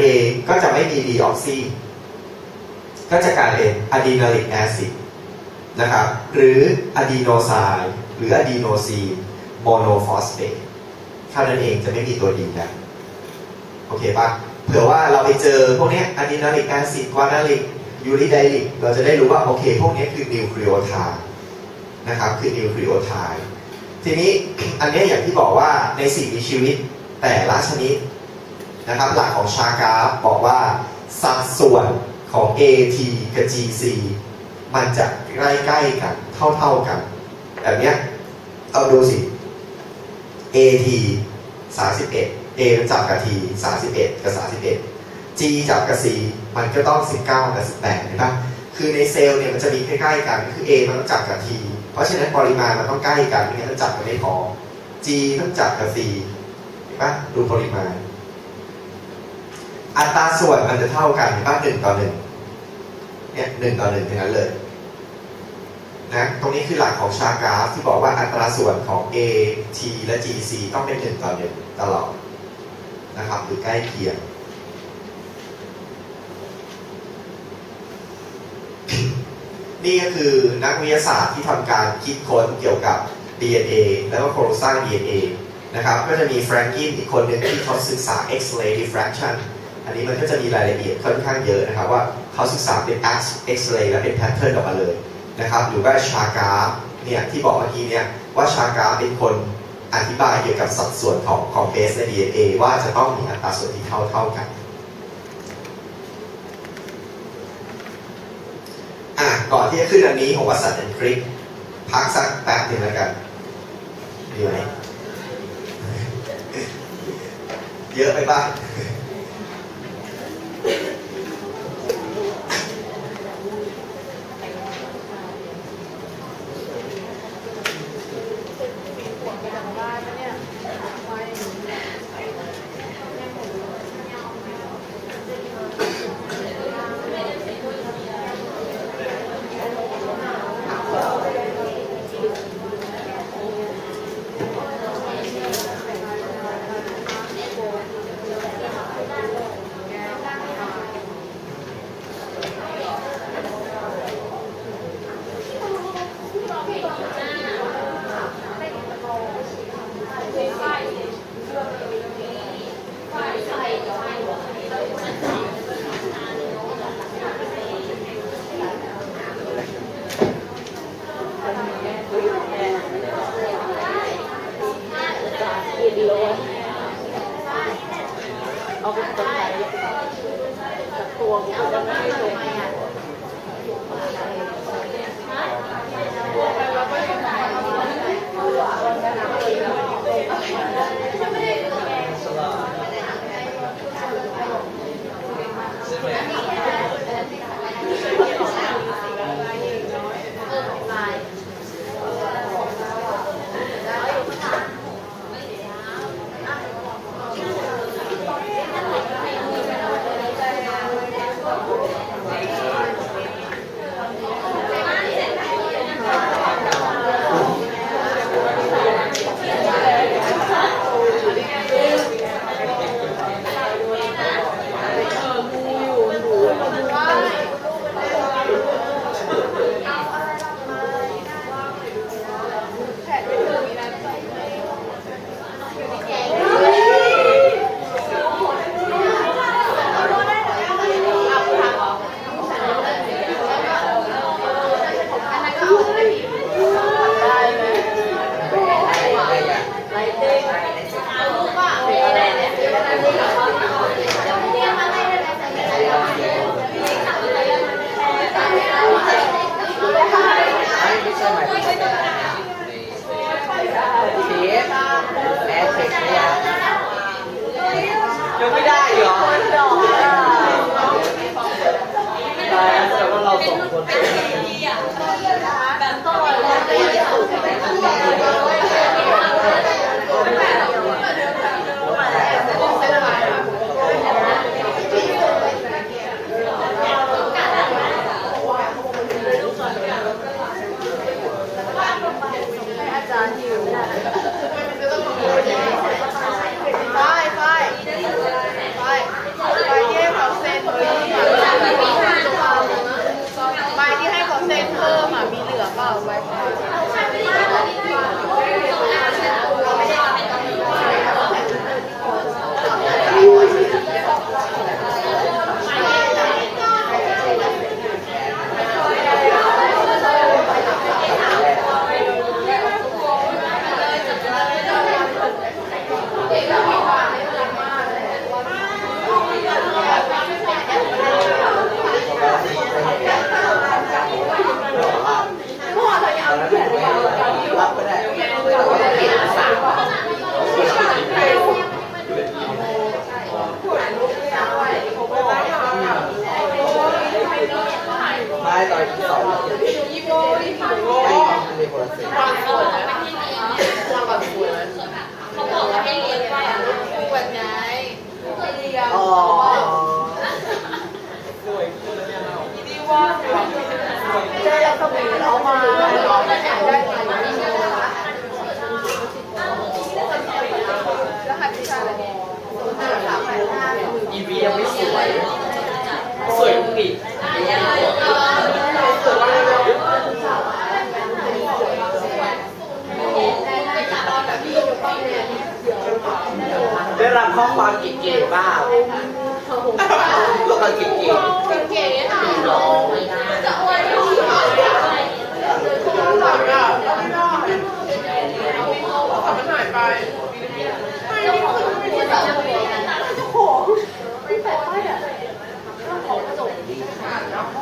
A ก็จะไม่มีดีออกซีก็จะกลายเป็นอะดีนาลิกแอซิดนะครับหรืออะดีโนไซด์หรืออะดีโนซีโมโนฟอสเฟตเท่านั้นเองจะไม่มีตัวดีกันโอเคปะเผื่อว่าเราไปเจอพวกนี้อะดีนาลิกแอซิดวานาลิกยูริไดลิกเราจะได้รู้ว่าโอเค พวกนี้คือนิวคลีโอไทด์นะครับคือนิวคลีโอไทด์ทีนี้อันนี้อย่างที่บอกว่าในสิ่งมีชีวิตแต่ละชนิด นะครับ หลักของชากาบอกว่าสัดส่วนของ AT กับ GC มันจะใกล้ๆกันเท่าๆกัน แบบเนี้ยเอาดูสิ AT 31 A มันจับกับ T 31 กับ 31 G จับกับ C มันก็ต้อง 19 กับ 18เห็นปะคือในเซลล์เนี่ยมันจะมีใกล้ๆกันคือ A มันต้องจับกับ T เพราะฉะนั้นปริมาณมันต้องใกล้กันไม่งั้นมันจับกันไม่พอ G ต้องจับกับ C เห็นปะดูปริมาณ อัตราส่วนมันจะเท่ากันเห็นปะหนึ่งต่อหนึ่งเนี่ยหนึ่งต่อหนึ่งทั้งนั้นเลยนะตรงนี้คือหลักของชากราฟที่บอกว่าอัตราส่วนของ A T และ G C ต้องเป็นหนึ่งต่อหนึ่งตลอดนะครับหรือใกล้เคียงนี่ก็คือนักวิทยาศาสตร์ที่ทำการคิดค้นเกี่ยวกับ DNA แล้วก็โครงสร้าง DNA นะครับ ก็จะมีแฟรงกินอีกคนหนึ่งที่เขาศึกษา X-ray diffraction อันนี้มันก็จะมีรายละเอียดค่อนข้างเยอะนะครับว่าเขาศึกษาเป็น X-ray และเป็นแพทเทิร์นออกมาเลยนะครับหรือว่าชากาเนี่ยที่บอกเมื่อกี้เนี่ยว่าชากาเป็นคนอธิบายเกี่ยวกับสัดส่วนของของเบสใน DNA ว่าจะต้องมีอัตราส่วนที่เท่าเท่ากันอะก่อนที่จะขึ้นอันนี้ผมว่าสัตว์เป็นคลิกพักสักแป๊บหนึ่งแล้วกันดีไหมเยอะไปป่ะเเก๋ๆบ้างโลกเก๋เก๋ๆค่ะๆน้องไม่ได้จะอวยดูหน่อยจับอะไม่ได้มันหายไป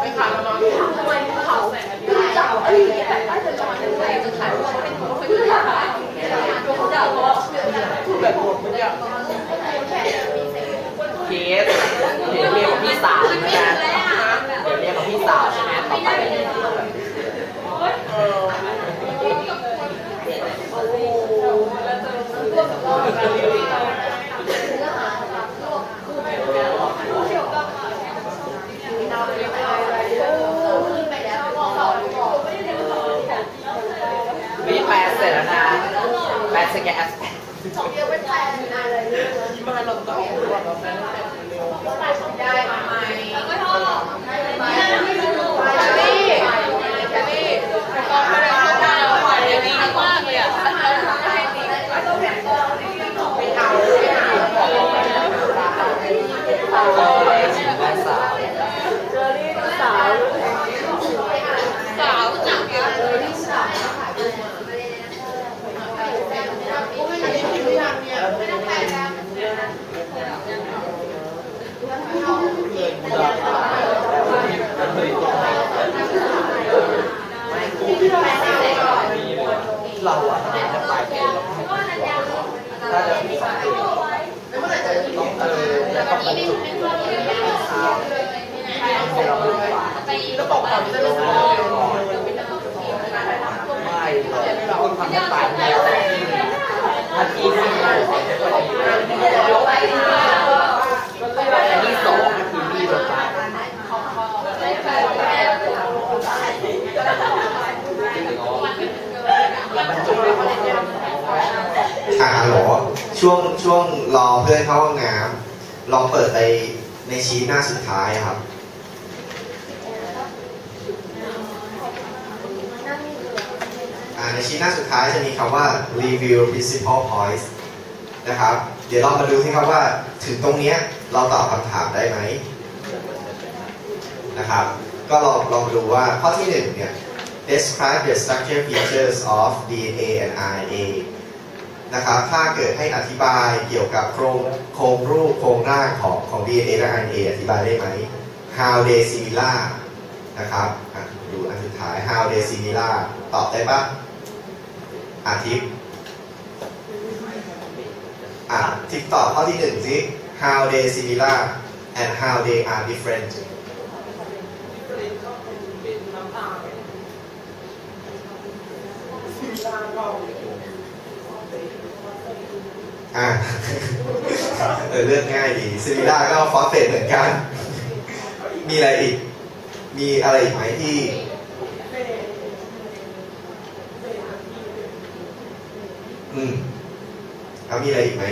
ไม่ขาดแล้วมั้งทำไมเขาจับอะไรอย่างเงี้ยแต่จะนอนยังไงจะขายว่าเป็นคนที่ขายเขาจะบอกว่าคือแบบหมดมันเนี่ย เคสเดี๋ยวเรียกกับพี่ สาวใช่ไหมเดี๋ยวเรียกกับพี่สาวใช่ไหมต่อไปเออ วิแปลเสร็จแล้วนะแปลสแกน ที่มาเราต้องรู้ว่าเราเป็นได้ไหมไม่ชอบไม่ได้ไม่ได้ก็ไม่ได้เข้ามาขวัญยังดีมากเลยอะต้องแบบไม่เอาไม่เอา เออแปลสาว สาวสาวจังเยอะเลยสาวไม่ได้พิมพ์ยังเนี่ยไม่ต้องแปลแล้ว เราอะจะไปเป็นถ้าจะมีสองปีต้องเออแล้วก็บรรจุเราดีกว่า แล้วบอกก่อนจะรู้ว่า ไม่เราต้องทำให้ตายในนาทีที่อันที่สองคือมีรถไฟมันจบได้หมด อ่าฮัลโหลช่วงช่วงรอเพื่อนเข้าห้องน้ำ ลองเปิดไปในชีทหน้าสุดท้ายครับ ในชีทหน้าสุดท้ายจะมีคำว่า review principal points นะครับ เดี๋ยวเรามาดูที่ครับว่าถึงตรงนี้เราตอบคำถามได้ไหมนะครับ ก็ลองลองดูว่าข้อที่หนึ่งเนี่ย describe the structure features of DNA and RNA นะครับถ้าเกิดให้อธิบายเกี่ยวกับโครงโครงรูปโครงร่างของของ DNA และ RNA อธิบายได้ไหม how they similar นะครับดูอันสุดท้าย how they similar ตอบได้ปะอาทิตย์อะทิปตอบข้อที่หนึ่งสิ how they similar and how they are different อ่าเออเลือกง่ายดีซิลิล่าก็ฟอสเฟตเหมือนกัน มีอะไรอีก มีอะไรอีกไหมที่อืมแล้วมีอะไรอีกไหม